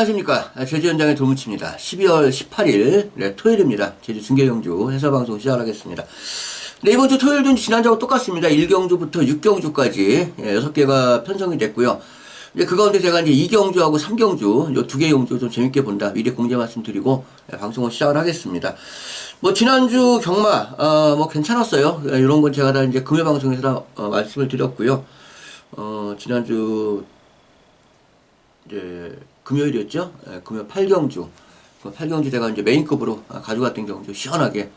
안녕하십니까. 제주 현장의 도무치입니다. 12월 18일, 네, 토요일입니다. 제주 중계경주 해설방송 시작하겠습니다. 네, 이번 주 토요일도 지난주하고 똑같습니다. 1경주부터 6경주까지, 예, 6개가 편성이 됐고요. 이제 그 가운데 제가 이제 2경주하고 3경주, 요 두 개 경주 좀 재밌게 본다. 미리 공개 말씀드리고, 예, 방송을 시작을 하겠습니다. 뭐, 지난주 경마, 어, 뭐, 괜찮았어요. 예, 이런 건 제가 다 이제 금요 방송에서 다, 어, 말씀을 드렸고요. 어, 지난주 이제 금요일이었죠. 예, 금요 8경주. 그 8경주 제가 이제 메인급으로 아, 가져갔던 경주 시원하게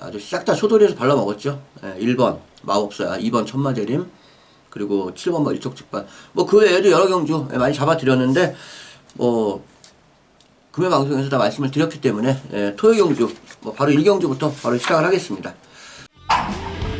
아주 싹 다 소돌이에서 발라 먹었죠. 예, 1번 마법사야, 2번 천마재림, 그리고 7번 뭐 일촉즉발. 뭐 그 외에도 여러 경주 예, 많이 잡아드렸는데 뭐 금요 방송에서 다 말씀을 드렸기 때문에 예, 토요 경주 뭐 바로 1경주부터 바로 시작을 하겠습니다.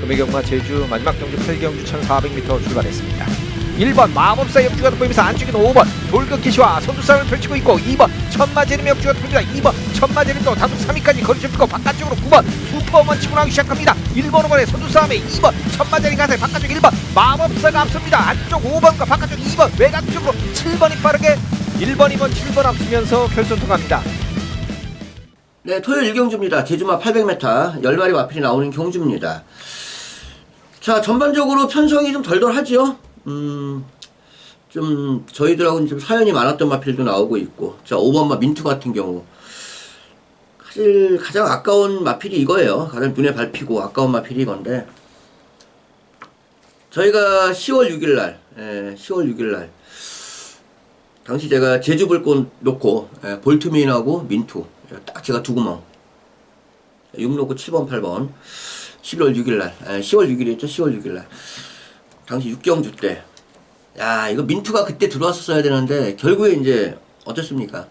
금해경마 제주 마지막 경주 8경주 1400m 출발했습니다. 1번 마법사 역주가 돋보이면서 안쪽에는 5번 돌격기 시와 선두싸움을 펼치고 있고 2번 천마제림 역주가 돋보입니다. 2번 천마제림도 다수 3위까지 거리 좁히고 바깥쪽으로 9번 슈퍼먼 치고 나오기 시작합니다. 1번 5번의 선두싸움에 2번 천마제림 가세 바깥쪽 1번 마법사가 앞섭니다. 안쪽 5번과 바깥쪽 2번 외곽 쪽으로 7번이 빠르게 1번 2번 7번 앞서면서 결선 통합니다. 네, 토요일 1경주입니다. 제주마 800m, 10마리 마필이 나오는 경주입니다. 자, 전반적으로 편성이 좀 덜덜하죠? 음, 좀, 저희들하고는 좀 사연이 많았던 마필도 나오고 있고, 자, 5번 마 민투 같은 경우. 사실 가장 아까운 마필이 이거예요. 가장 눈에 밟히고 아까운 마필이 이건데, 저희가 10월 6일 날, 예, 10월 6일 날, 당시 제가 제주 불꽃 놓고, 예, 볼트민하고 민투, 딱 제가 두 구멍. 6 놓고 7번, 8번. 11월 6일 날, 에, 10월 6일이었죠, 10월 6일 날. 당시 6경주 때. 야, 이거 민투가 그때 들어왔었어야 되는데, 결국에 이제, 어떻습니까?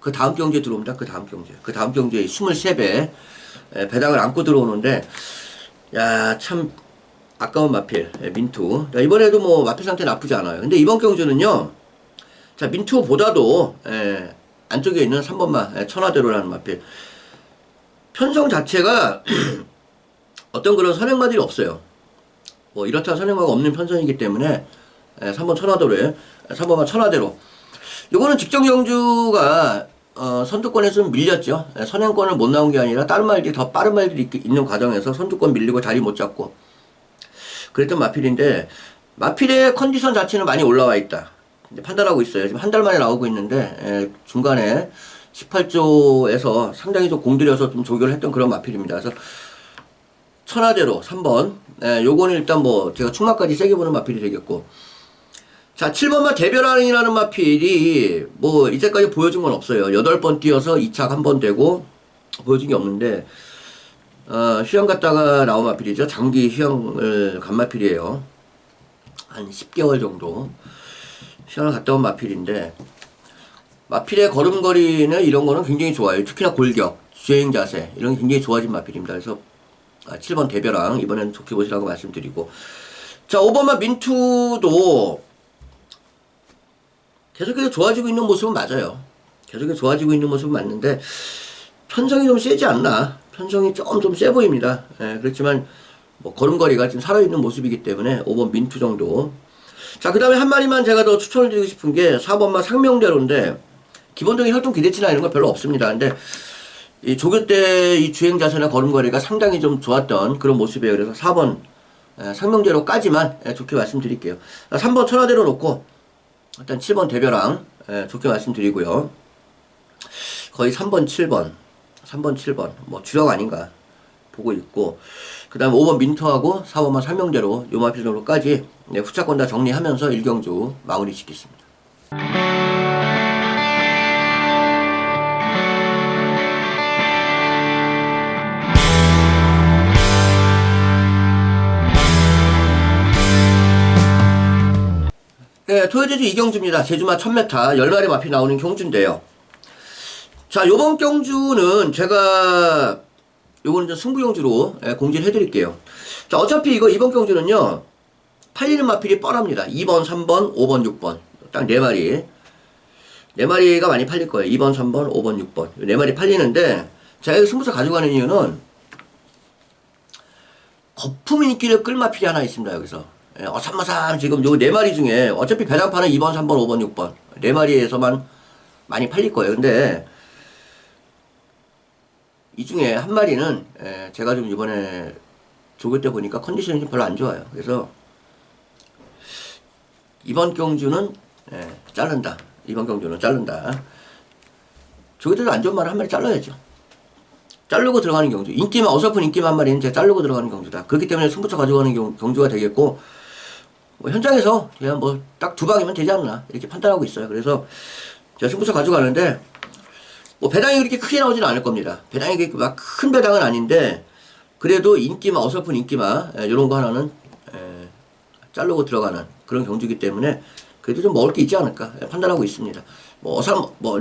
그 다음 경주에 들어옵니다, 그 다음 경주에. 그 다음 경주에 23배, 에, 배당을 안고 들어오는데, 야, 참, 아까운 마필, 에, 민투. 자, 이번에도 뭐, 마필 상태 나쁘지 않아요. 근데 이번 경주는요, 자, 민투보다도, 에, 안쪽에 있는 3번마, 에, 천하대로라는 마필. 편성 자체가, 어떤 그런 선행마들이 없어요. 뭐 이렇다 선행마가 없는 편성이기 때문에 에, 3번 천하도로에 3번만 천하대로 요거는 직전 경주가 어, 선두권에서 좀 밀렸죠. 에, 선행권을 못 나온 게 아니라 다른 말들이 더 빠른 말들이 있- 있는 과정에서 선두권 밀리고 자리 못 잡고 그랬던 마필인데 마필의 컨디션 자체는 많이 올라와 있다. 판단하고 있어요. 지금 한 달 만에 나오고 있는데 에, 중간에 18조에서 상당히 좀 공들여서 좀 조결을 했던 그런 마필입니다. 그래서 천하대로 3번. 예, 요거는 일단 뭐 제가 충마까지 세게 보는 마필이 되겠고. 자, 7번마 대별항이라는 마필이 뭐 이제까지 보여준 건 없어요. 8번 뛰어서 2착 한 번 되고 보여준 게 없는데 어, 휴양 갔다가 나온 마필이죠. 장기 휴양을 간 마필이에요. 한 10개월 정도 휴양을 갔다 온 마필인데 마필의 걸음걸이는 이런 거는 굉장히 좋아요. 특히나 골격, 주행 자세 이런 게 굉장히 좋아진 마필입니다. 그래서 아, 7번 대별왕 이번엔 좋게 보시라고 말씀드리고. 자 5번만 민투도 계속해서 좋아지고 있는 모습은 맞아요. 계속해서 좋아지고 있는 모습은 맞는데 편성이 좀 세지 않나? 편성이 좀 좀 세 보입니다. 예, 그렇지만 뭐 걸음걸이가 지금 살아있는 모습이기 때문에 5번 민투 정도. 자 그 다음에 한 마리만 제가 더 추천을 드리고 싶은 게 4번만 상명대로인데 기본적인 혈통 기대치나 이런 거 별로 없습니다. 근데 이 조교 때 이 주행 자세나 걸음걸이가 상당히 좀 좋았던 그런 모습이에요. 그래서 4번 에, 상명대로까지만 에, 좋게 말씀드릴게요. 3번 천하대로 놓고 일단 7번 대별왕 에, 좋게 말씀드리고요. 거의 3번 7번 3번 7번 뭐 주력 아닌가 보고 있고 그 다음에 5번 민터하고 4번만 상명대로 요마필로까지 네, 후차권 다 정리하면서 일경주 마무리 짓겠습니다. 네, 토요제주 이경주입니다. 제주마 1000m 10마리 마피 나오는 경주인데요. 자, 요번 경주는 제가 요거는 좀 승부 경주로 예, 공지를 해드릴게요. 자, 어차피 이거 이번 경주는요. 팔리는 마필이 뻔합니다. 2번, 3번, 5번, 6번. 딱네 마리. 네 마리가 많이 팔릴 거예요. 2번, 3번, 5번, 6번. 네 마리 팔리는데 제가 승부사 가져가는 이유는 거품 인기를 끌 마필이 하나 있습니다. 여기서. 예, 어삼마삼 지금 요 네 마리 중에 어차피 배당판은 2번, 3번, 5번, 6번 네 마리에서만 많이 팔릴 거예요. 근데 이 중에 한 마리는 에, 제가 좀 이번에 조교 때 보니까 컨디션이 좀 별로 안 좋아요. 그래서 이번 경주는 에, 자른다. 이번 경주는 자른다. 조교 때도 안 좋은 말을 한 마리 잘라야죠. 자르고 들어가는 경주. 인기만 어설픈 인기만 한 마리는 제가 자르고 들어가는 경주다. 그렇기 때문에 승부처 가져가는 경, 경주가 되겠고 뭐 현장에서 그냥 뭐 딱 두 방이면 되지 않나 이렇게 판단하고 있어요. 그래서 제가 승부처 가져가는데 뭐 배당이 그렇게 크게 나오진 않을 겁니다. 배당이 막 큰 배당은 아닌데 그래도 인기마 어설픈 인기마 이런 거 하나는 에, 자르고 들어가는 그런 경주기 때문에 그래도 좀 먹을 게 있지 않을까 예, 판단하고 있습니다. 뭐 어삼 뭐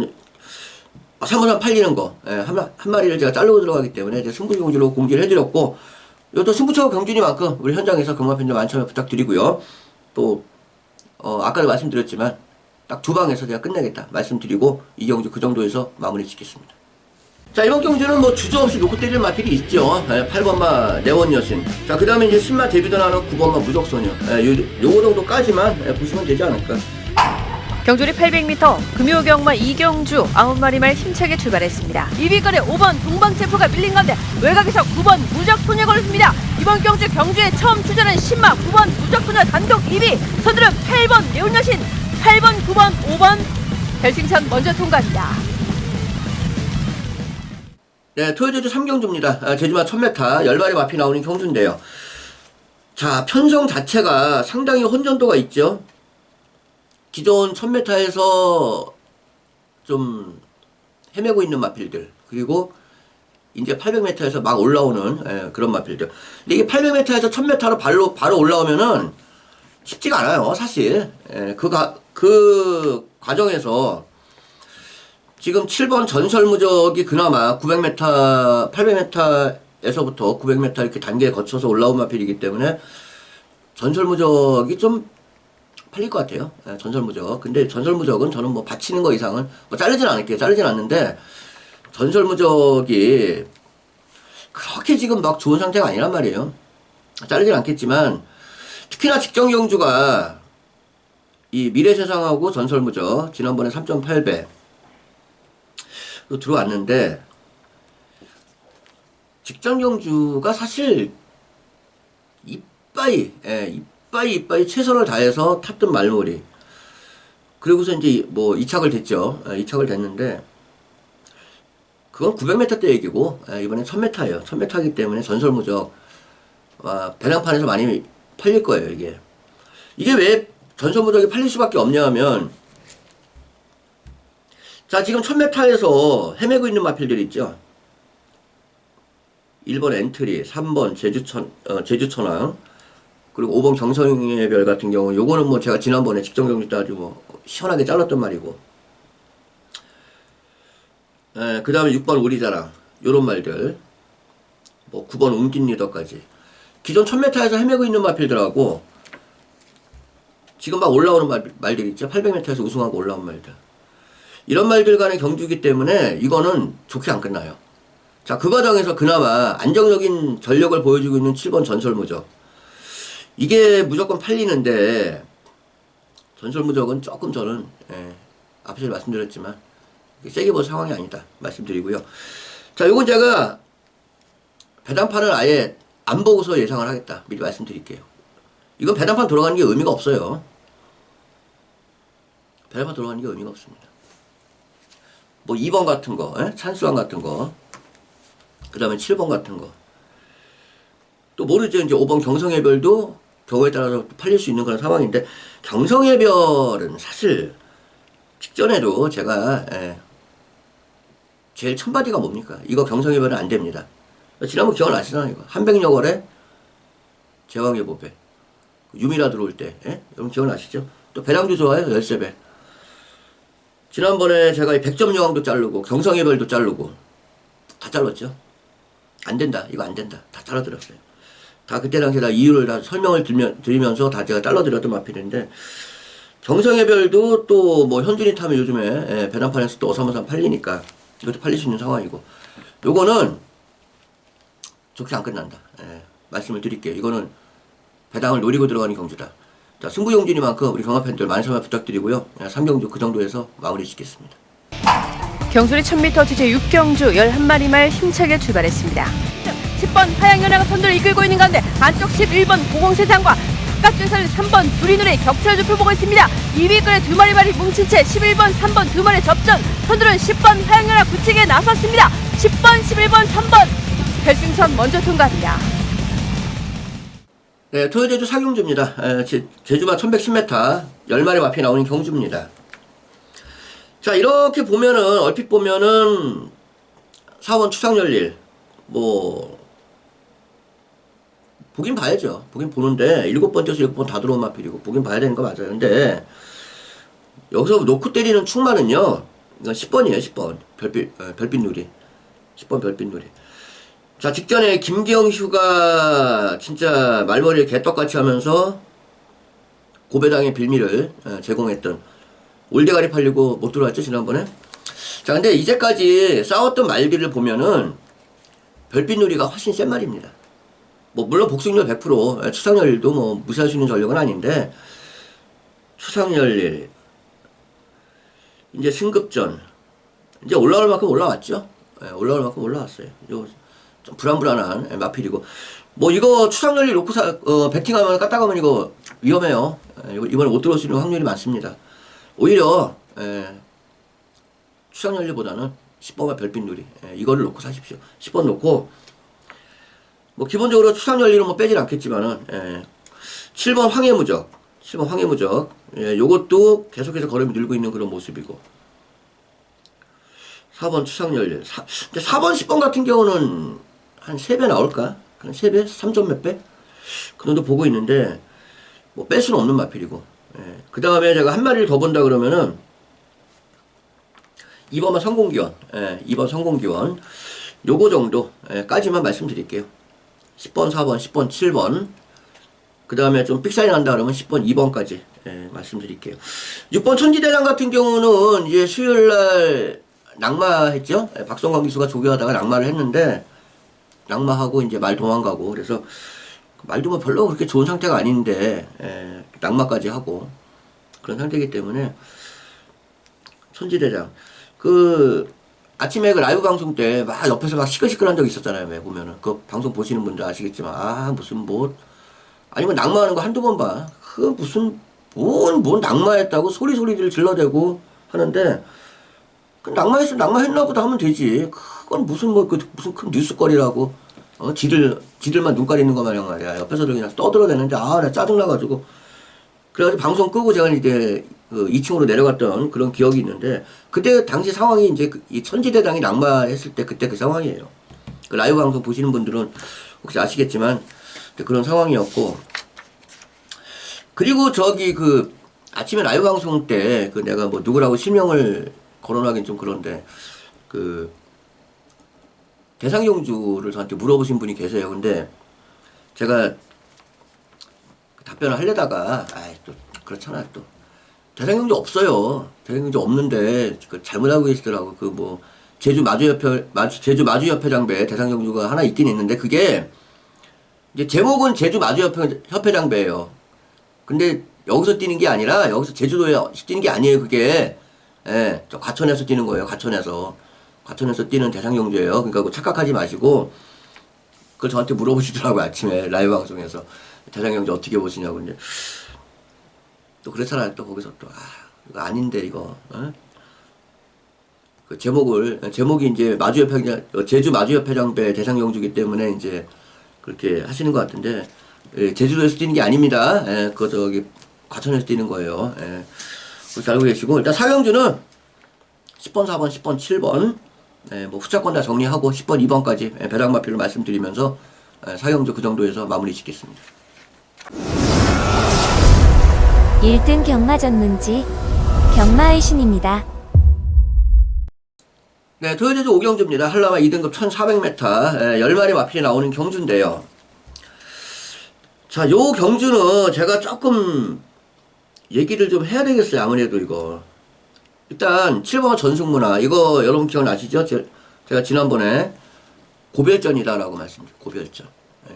사무산 팔리는 거, 예, 한, 마리를 제가 자르고 들어가기 때문에 이제 승부 경주로 공지를 해드렸고, 이것도 승부처 경주니만큼 우리 현장에서 경마 편집 많은 참여 부탁드리고요. 또, 어, 아까도 말씀드렸지만, 딱 두 방에서 제가 끝내겠다 말씀드리고, 이 경주 그 정도에서 마무리 짓겠습니다. 자, 이번 경주는 뭐 주저 없이 놓고 때리는 마필이 있죠. 예, 8번마 내원 여신. 자, 그 다음에 이제 10마 데뷔전 하는 9번마 무적소녀. 예, 요, 요거 정도까지만 예, 보시면 되지 않을까. 경주리 800m 금요 경마 이경주 9마리 말 힘차게 출발했습니다. 2위거래 5번 동방체포가 밀린 가운데 외곽에서 9번 무적소녀 걸렸습니다. 이번 경주 경주에 처음 출전한 10마 9번 무적소녀 단독 2위 선두는 8번 내운여신 8번 9번 5번 결승선 먼저 통과합니다. 네, 토요제주 3경주입니다. 아, 제주마 1000m, 열마리 마피 나오는 경주인데요. 자, 편성 자체가 상당히 혼전도가 있죠. 기존 1000m에서 좀 헤매고 있는 마필들, 그리고 이제 800m에서 막 올라오는 예, 그런 마필들. 근데 이게 800m에서 1000m로 바로, 바로 올라오면은 쉽지가 않아요, 사실. 예, 그, 가, 그 과정에서 지금 7번 전설무적이 그나마 900m, 800m에서부터 900m 이렇게 단계 거쳐서 올라온 마필이기 때문에 전설무적이 좀 팔릴 것 같아요. 예, 전설무적. 근데 전설무적은 저는 뭐 바치는 거 이상은 뭐 자르진 않을게요. 자르진 않는데 전설무적이 그렇게 지금 막 좋은 상태가 아니란 말이에요. 자르진 않겠지만 특히나 직전 경주가 이 미래세상하고 전설무적 지난번에 3.8배 또 들어왔는데 직전 경주가 사실 이빠이 예, 이빠이 이빠이 최선을 다해서 탔던 말머리. 그리고서 이제 뭐 이착을 됐죠. 예, 이착을 됐는데 그건 900m 때 얘기고 예, 이번엔 1000m예요. 1000m이기 때문에 전설무적 아, 배낭판에서 많이 팔릴 거예요 이게. 이게 왜 전설무적이 팔릴 수밖에 없냐 하면 자, 지금 1000m에서 헤매고 있는 마필들이 있죠. 1번 엔트리, 3번 제주천, 어, 제주천왕, 그리고 5번 경성의 별 같은 경우, 요거는 뭐 제가 지난번에 직전 경기 때 아주 뭐 시원하게 잘랐던 말이고, 에, 그 다음에 6번 우리 자랑, 요런 말들, 뭐 9번 웅진 리더까지. 기존 1000m에서 헤매고 있는 마필들하고, 지금 막 올라오는 말, 말들 있죠. 800m에서 우승하고 올라온 말들. 이런 말들 간의 경주기 때문에 이거는 좋게 안 끝나요. 자, 그 과정에서 그나마 안정적인 전력을 보여주고 있는 7번 전설무적. 이게 무조건 팔리는데, 전설무적은 조금 저는, 예, 앞에서 말씀드렸지만, 세게 볼 상황이 아니다. 말씀드리고요. 자, 요건 제가 배당판을 아예 안 보고서 예상을 하겠다. 미리 말씀드릴게요. 이건 배당판 돌아가는 게 의미가 없어요. 배당판 돌아가는 게 의미가 없습니다. 뭐 2번 같은 거, 예? 찬스왕 같은 거, 그 다음에 7번 같은 거. 또 모르죠. 이제 5번 경성해별도 경우에 따라서 팔릴 수 있는 그런 상황인데, 경성해별은 사실 직전에도 제가, 예, 제일 천바디가 뭡니까? 이거 경성해별은 안 됩니다. 지난번 기억나시잖아요, 이거. 한백여걸에 제왕의 보배. 유미라 들어올 때, 예? 여러분 기억나시죠? 또 배당도 좋아요, 열쇠배. 지난번에 제가 이 백점 여왕도 자르고 경성의 별도 자르고 다 잘랐죠. 안 된다. 이거 안 된다. 다 잘라드렸어요. 다 그때 당시에 다 이유를 다 설명을 드리면, 드리면서 다 제가 잘라드렸던 마필인데 경성의 별도 또 뭐 현준이 타면 요즘에 예, 배낭판에서 또 어사머사 팔리니까 이것도 팔릴 수 있는 상황이고 요거는 좋게 안 끝난다. 예, 말씀을 드릴게요. 이거는 배당을 노리고 들어가는 경주다. 자, 승부용준이만큼 우리 경합 팬들 많은 참여 부탁드리고요. 3경주 그 정도에서 마무리 짓겠습니다. 경주리 1000m 제제 6경주 11마리 말 힘차게 출발했습니다. 10번 하양연화가 선두를 이끌고 있는 가운데 안쪽 11번 고공세상과 바깥쪽에서는 3번 두리누리 격차를 좁혀보고 있습니다. 2위권에 두 마리 말이 뭉친 채 11번, 3번 두 마리 접전. 선두는 10번 하양연화 굳히게 나섰습니다. 10번, 11번, 3번 결승선 먼저 통과합니다. 네, 토요제주 사경주입니다. 제주마 1110m 10마리 앞에 나오는 경주입니다. 자, 이렇게 보면은, 얼핏 보면은, 사원 추상열일, 뭐, 보긴 봐야죠. 보긴 보는데, 일곱 번째서 일곱 번 다 들어온 마필이고, 보긴 봐야 되는 거 맞아요. 근데, 여기서 놓고 때리는 충만은요, 이건 10번이에요, 10번. 별빛, 어, 별빛 누리. 10번 별빛 누리. 자, 직전에 김경슈가 진짜 말머리를 개떡같이 하면서 고배당의 빌미를 어, 제공했던 올대가리 팔리고 못 들어왔죠, 지난번에? 자, 근데 이제까지 싸웠던 말들을 보면은 별빛 누리가 훨씬 센 말입니다. 뭐, 물론 복수률 100%, 예, 추상열일도 뭐 무시할 수 있는 전력은 아닌데, 추상열일, 이제 승급전, 이제 올라올 만큼 올라왔죠? 예, 올라올 만큼 올라왔어요. 요, 좀 불안불안한 예, 마필이고 뭐 이거 추상열리 놓고 사, 어, 베팅하면 까딱하면 이거 위험해요. 예, 이번에 못 들어올 수 있는 확률이 많습니다. 오히려 예, 추상열리보다는 10번과 별빛 누리 예, 이거를 놓고 사십시오. 10번 놓고 뭐 기본적으로 추상열리는 뭐 빼질 않겠지만은 예, 7번 황해무적 7번 황해무적 예, 요것도 계속해서 걸음이 늘고 있는 그런 모습이고 4번 추상열리 4, 근데 4번 10번 같은 경우는 한 3배 나올까? 한 3배? 3점 몇 배? 그 정도 보고 있는데, 뭐, 뺄 수는 없는 마필이고. 예. 그 다음에 제가 한 마리를 더 본다 그러면은, 2번만 성공기원, 예, 2번 성공기원, 요거 정도, 예, 까지만 말씀드릴게요. 10번, 4번, 10번, 7번, 그 다음에 좀 삑사리 난다 그러면 10번, 2번까지, 예, 말씀드릴게요. 6번 천지대장 같은 경우는 이제 수요일 날 낙마했죠? 예, 박성광 기수가 조교하다가 낙마를 했는데, 낙마하고 이제 말 도망가고 그래서 말도 뭐 별로 그렇게 좋은 상태가 아닌데 에, 낙마까지 하고 그런 상태이기 때문에 천지대장 그 아침에 그 라이브 방송 때 막 옆에서 막 시끌시끌한 적 있었잖아요. 왜 보면은 그 방송 보시는 분들 아시겠지만 아 무슨 뭐 아니면 낙마하는 거 한두 번 봐. 그 무슨 뭔, 뭔 낙마했다고 소리 소리들 질러대고 하는데 그 낙마했으면 낙마했나 보다 하면 되지. 그건 무슨 뭐 그 무슨 큰 뉴스거리라고. 어 지들 지들만 눈 가리는 거 말이야. 옆에서 그냥 떠들어대는데 아 나 짜증 나가지고 그래가지고 방송 끄고 제가 이제 그 2층으로 내려갔던 그런 기억이 있는데 그때 당시 상황이 이제 그이 천지대당이 낙마했을 때 그때 그 상황이에요. 그 라이브 방송 보시는 분들은 혹시 아시겠지만 그런 상황이었고 그리고 저기 그 아침에 라이브 방송 때 그 내가 뭐 누구라고 실명을 거론하긴 좀 그런데 그 대상용주를 저한테 물어보신 분이 계세요. 근데 제가 답변을 하려다가 아이 또 그렇잖아 또 대상용주 없어요. 대상용주 없는데 그 잘못하고 계시더라고. 그 뭐 제주 마주협회 마주 제주 마주협회 장배 대상용주가 하나 있긴 있는데 그게 이제 제목은 제주 마주협회 협회 장배예요. 근데 여기서 뛰는 게 아니라 여기서 제주도에 뛰는 게 아니에요. 그게 예, 저 과천에서 뛰는 거예요. 과천에서 과천에서 뛰는 대상용주예요. 그러니까 착각하지 마시고 그걸 저한테 물어보시더라고요. 아침에 라이브 방송에서 대상용주 어떻게 보시냐고 이제 또 그렇잖아요. 또 거기서 또 아, 이거 아닌데 이거 어? 그 제목을 제목이 이제 마주협회 제주 마주협회장배 대상용주기 때문에 이제 그렇게 하시는 것 같은데 예, 제주도에서 뛰는 게 아닙니다. 예, 그 저기 과천에서 뛰는 거예요. 예. 그렇게 알고 계시고 일단 사경주는 10번, 4번, 10번, 7번 예, 뭐 후차권 다 정리하고 10번, 2번까지 예, 배당마표를 말씀드리면서 예, 사경주 그 정도에서 마무리 짓겠습니다. 1등 경마 전문지 경마의 신입니다. 네, 토요제주 오경주입니다. 한라마 2등급 1400m, 에, 10마리 마필이 나오는 경주인데요. 자, 요 경주는 제가 조금 얘기를 좀 해야 되겠어요. 아무래도 이거. 일단 7번 전승문화 이거 여러분 기억나시죠? 제, 제가 지난번에 고별전이다라고 말씀드렸죠. 고별전. 예.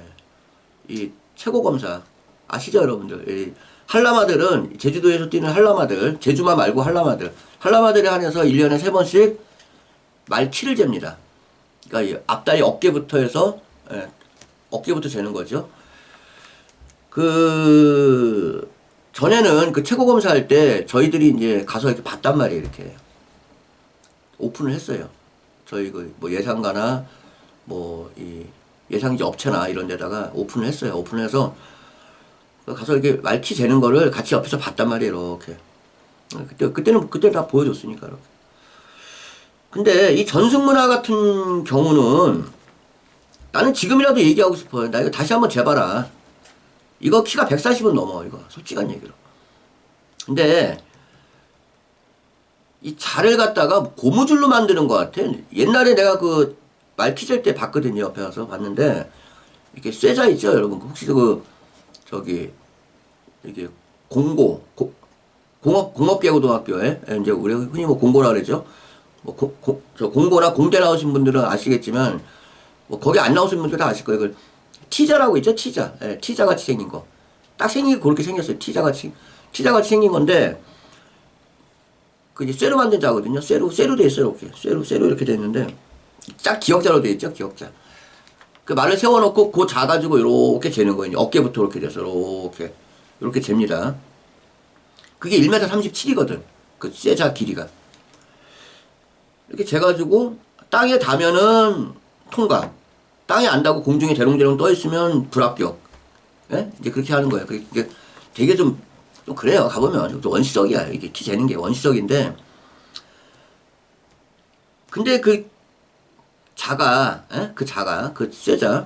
이 최고 검사 아시죠, 여러분들? 이 한라마들은 제주도에서 뛰는 한라마들, 제주마 말고 한라마들, 한라마들에 한해서 1년에 3번씩 말키를 잽니다. 그러니까 이 앞다리 어깨부터 해서 예, 어깨부터 재는 거죠. 그 전에는 그 최고 검사할 때 저희들이 이제 가서 이렇게 봤단 말이에요. 이렇게 오픈을 했어요. 저희 그 뭐 예상가나 뭐 이 예상지 업체나 이런 데다가 오픈을 했어요. 오픈을 해서 가서 이렇게 말키 재는 거를 같이 옆에서 봤단 말이에요. 이렇게 그때 그때는 그때 다 보여줬으니까 이렇게. 근데 이 전승문화 같은 경우는 나는 지금이라도 얘기하고 싶어요. 나 이거 다시 한번 재봐라. 이거 키가 140은 넘어 이거 솔직한 얘기로. 근데 이 자를 갖다가 고무줄로 만드는 것 같아. 옛날에 내가 그 말키질 때 봤거든요. 옆에 가서 봤는데 이렇게 쇠자 있죠, 여러분. 혹시 그 저기 이게 공고 고, 공업 공업계고등학교에 예, 이제 우리 흔히 뭐 공고라 그러죠. 뭐 고, 고, 저 공고나 공대 나오신 분들은 아시겠지만 뭐 거기 안 나오신 분들 다 아실 거예요. 그 티자라고 있죠, 티자. 예, 티자 같이 생긴 거. 딱 생긴 게 그렇게 생겼어요. 티자 같이 티자 같이 생긴 건데 그 이제 쇠로 만든 자거든요. 쇠로 쇠로 돼 있어요, 이렇게. 쇠로 쇠로 이렇게 돼 있는데 딱 기억자로 돼 있죠, 기억자. 그 말을 세워놓고 그 자가지고 이렇게 재는 거예요. 어깨부터 이렇게 돼서 이렇게 이렇게 잽니다. 그게 1m 37이거든. 그 쇠자 길이가. 이렇게 재가지고 땅에 닿으면은 통과. 땅에 안 닿고 공중에 대롱대롱 떠 있으면 불합격. 예? 이제 그렇게 하는 거예요. 그게 되게 좀, 좀 그래요. 가보면. 좀 원시적이야. 이게 키 재는 게 원시적인데. 근데 그 자가, 예? 그 자가, 그 쇠자.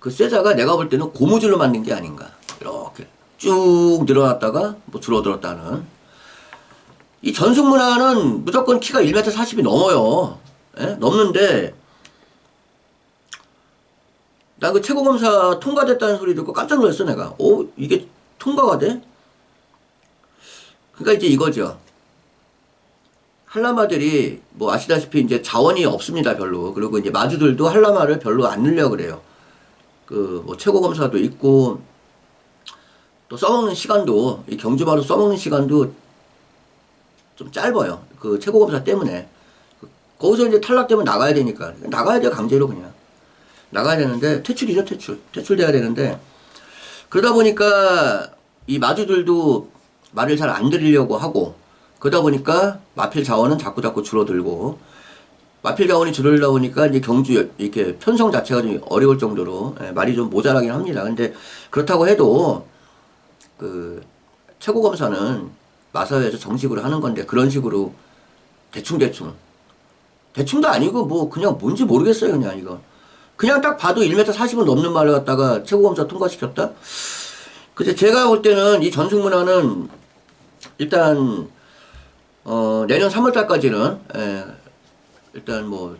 그 쇠자가 내가 볼 때는 고무줄로 만든 게 아닌가. 이렇게 쭉 늘어났다가 뭐 줄어들었다는. 이 전승문화는 무조건 키가 1m 40이 넘어요. 예? 넘는데, 나그 최고검사 통과됐다는 소리 듣고 깜짝 놀랐어, 내가. 오, 이게 통과가 돼? 그러니까 이제 이거죠. 한라마들이 뭐 아시다시피 이제 자원이 없습니다, 별로. 그리고 이제 마주들도 한라마를 별로 안 늘려 그래요. 그 뭐 최고 검사도 있고, 또 써먹는 시간도, 이 경주마로 써먹는 시간도 좀 짧아요. 그 최고 검사 때문에. 거기서 이제 탈락되면 나가야 되니까. 나가야 돼요, 강제로 그냥. 나가야 되는데, 퇴출이죠, 퇴출. 퇴출돼야 되는데, 그러다 보니까 이 마주들도 말을 잘 안 들으려고 하고, 그러다 보니까 마필 자원은 자꾸 자꾸 줄어들고, 마필 자원이 줄어들다 보니까 이제 경주 이렇게 편성 자체가 좀 어려울 정도로 예, 말이 좀 모자라긴 합니다. 근데 그렇다고 해도 그 최고 검사는 마사회에서 정식으로 하는 건데 그런 식으로 대충 대충 대충도 아니고 뭐 그냥 뭔지 모르겠어요 그냥 이거 그냥 딱 봐도 1m 40은 넘는 말을 갖다가 최고 검사 통과시켰다. 그제 제가 볼 때는 이 전승 문화는 일단 어 내년 3월 달까지는 예, 일단 뭐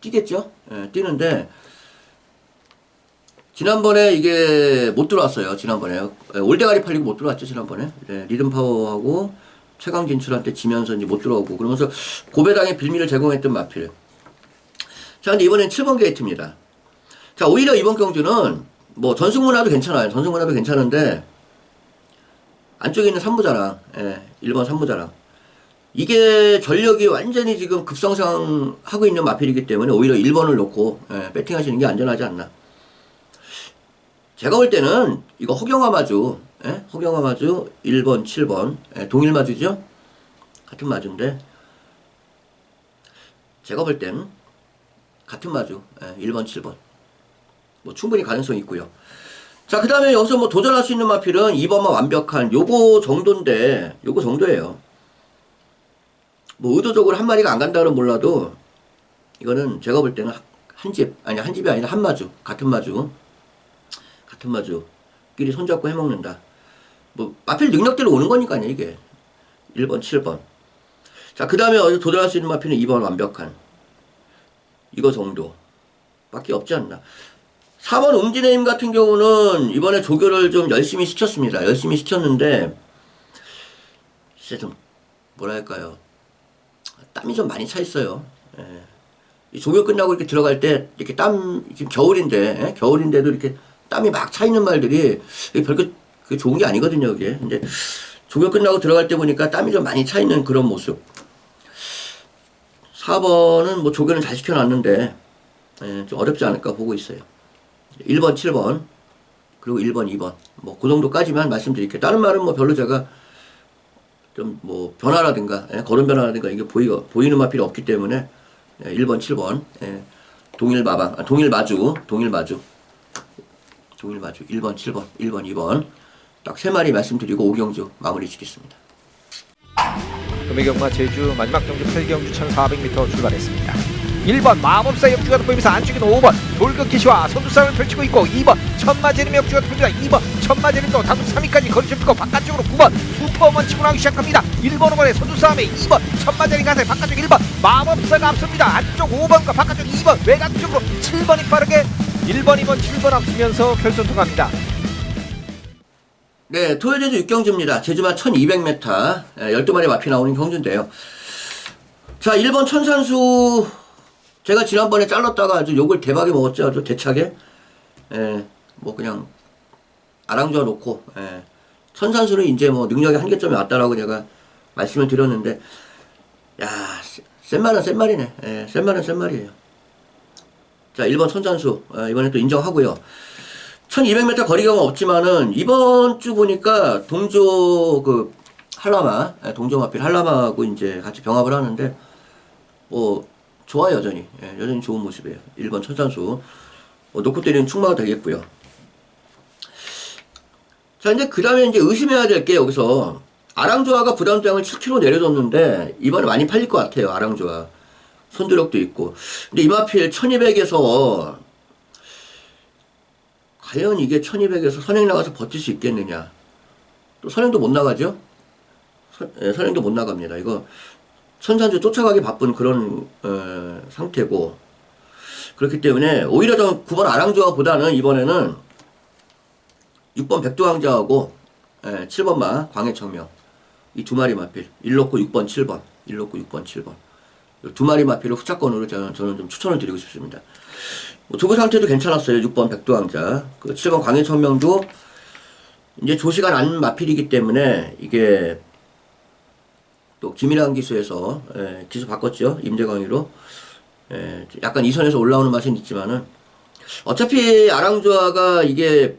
뛰겠죠. 예, 뛰는데 지난번에 이게 못 들어왔어요. 지난번에 예, 올대가리 팔리고 못 들어왔죠. 지난번에 예, 리듬 파워하고 최강 진출한테 지면서 이제 못 들어오고 그러면서 고배당의 빌미를 제공했던 마필. 자, 근데 이번엔 7번 게이트입니다. 자, 오히려 이번 경주는 뭐 전승문화도 괜찮아요. 전승문화도 괜찮은데 안쪽에 있는 3부자랑 예, 1번 3부자랑 이게 전력이 완전히 지금 급성장하고 있는 마필이기 때문에 오히려 1번을 놓고 예, 배팅하시는 게 안전하지 않나. 제가 볼 때는 이거 허경화 마주, 예? 허경화 마주 1번, 7번 예, 동일 마주죠? 같은 마주인데 제가 볼 때는 같은 마주 예, 1번, 7번 뭐 충분히 가능성이 있고요. 자, 그 다음에 여기서 뭐 도전할 수 있는 마필은 2번만 완벽한 요거 정도인데 요거 정도예요. 뭐 의도적으로 한 마리가 안 간다는 몰라도 이거는 제가 볼 때는 한 집, 아니 한 집이 아니라 한 마주, 같은 마주, 같은 마주끼리 손잡고 해먹는다. 뭐 마필 능력대로 오는 거니까요 이게 1번, 7번. 자, 그 다음에 어디 도전할 수 있는 마필은 2번 완벽한 이거 정도 밖에 없지 않나. 4번 웅진해임 같은 경우는 이번에 조교를 좀 열심히 시켰습니다. 열심히 시켰는데 진짜 좀 뭐랄까요 땀이 좀 많이 차 있어요. 예. 이 조교 끝나고 이렇게 들어갈 때 이렇게 땀 지금 겨울인데 예? 겨울인데도 이렇게 땀이 막 차 있는 말들이 별거 좋은 게 아니거든요. 이게 근데 조교 끝나고 들어갈 때 보니까 땀이 좀 많이 차 있는 그런 모습. 4번은 뭐 조견을 잘 시켜놨는데 예, 좀 어렵지 않을까 보고 있어요. 1번, 7번 그리고 1번, 2번 뭐 그 정도까지만 말씀드릴게요. 다른 말은 뭐 별로 제가 좀 뭐 변화라든가 예, 걸음 변화라든가 이게 보이 보이는 맛 필요 없기 때문에 예, 1번, 7번 예, 동일 마방, 아, 동일 마주, 동일 마주, 동일 마주 1번, 7번, 1번, 2번 딱 세 마리 말씀드리고 오경주 마무리 짓겠습니다. 금혜경마 제주 마지막 경주 8경주 1400m 출발했습니다. 1번 마법사 역주가 돋보이면서 안쪽에는 5번 돌격기 시와 선두싸움을 펼치고 있고 2번 천마제림 역주가 돋보입니다. 2번 천마제림도 당구 3위까지 거리를 펴고 바깥쪽으로 9번 슈퍼먼 치고 나오기 시작합니다. 1번 5번의 선두싸움에 2번 천마제림 가세 바깥쪽 1번 마법사가 앞섭니다. 안쪽 5번과 바깥쪽 2번 외곽 쪽으로 7번이 빠르게 1번 2번 7번 앞서면서 결선 통합니다. 네, 토요 제주 육경주입니다. 제주마 1200m, 12마리 마피 나오는 경주인데요. 자, 1번 천산수, 제가 지난번에 잘랐다가 아주 욕을 대박에 먹었죠. 아주 대차게. 예, 뭐 그냥 아랑좌 놓고, 예. 천산수는 이제 뭐 능력의 한계점이 왔다라고 제가 말씀을 드렸는데, 야, 센- 센 말은 센 말이네. 예, 센 말은 센 말이에요. 자, 1번 천산수, 어, 이번에 또 인정하고요. 1200m 거리가 없지만은 이번 주 보니까 동조 그 한라마 예, 동조 마필 한라마하고 이제 같이 병합을 하는데 뭐 좋아 여전히 예, 여전히 좋은 모습이에요. 1번 천산수 어, 놓고 때리는 충마가 되겠고요. 자 이제 그 다음에 이제 의심해야 될 게 여기서 아랑조아가 부담장을 7kg 내려줬는데 이번에 많이 팔릴 것 같아요. 아랑조아 손드력도 있고 근데 이마필 1200에서 과연 이게 1200에서 선행 나가서 버틸 수 있겠느냐. 또 선행도 못 나가죠? 선, 예, 선행도 못 나갑니다. 이거 선산주 쫓아가기 바쁜 그런 어, 상태고 그렇기 때문에 오히려 좀 9번 아랑조아보다는 이번에는 6번 백두왕자하고 예, 7번마 광해청명 이 두 마리 마필 1놓고 6번 7번 1놓고 6번 7번 이두 마리 마필을 후차권으로 저는, 저는 좀 추천을 드리고 싶습니다. 뭐 두부 상태도 괜찮았어요. 6번 백두왕자. 그 7번 광해천명도 이제 조시가 난 마필이기 때문에 이게 또 김일환 기수에서 예, 기수 바꿨죠. 임대광희로. 예, 약간 이선에서 올라오는 맛은 있지만은 어차피 아랑조아가 이게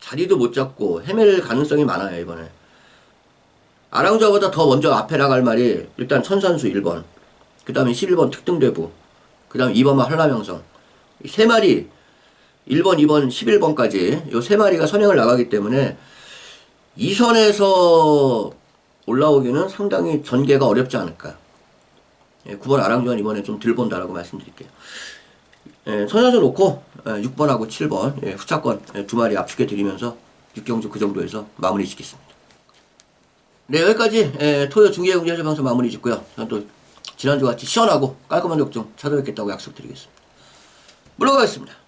자리도 못 잡고 헤맬 가능성이 많아요. 이번에. 아랑조아보다 더 먼저 앞에 나갈 말이 일단 천산수 1번. 그 다음에 11번 특등대부. 그 다음 2번만 한라명성. 이세 마리, 1번, 2번, 11번까지 요 세 마리가 선행을 나가기 때문에 이 선에서 올라오기는 상당히 전개가 어렵지 않을까. 예, 9번 아랑조한 이번에 좀 들 본다라고 말씀드릴게요. 예, 선현수 놓고 예, 6번하고 7번 예, 후차권 예, 두 마리 압축해 드리면서 육경주 그 정도에서 마무리 짓겠습니다. 네 여기까지 예, 토요 중계경제 방송 마무리 짓고요. 저는 또 지난주 같이 시원하고 깔끔한 격정 찾아뵙겠다고 약속드리겠습니다. 물러가겠습니다.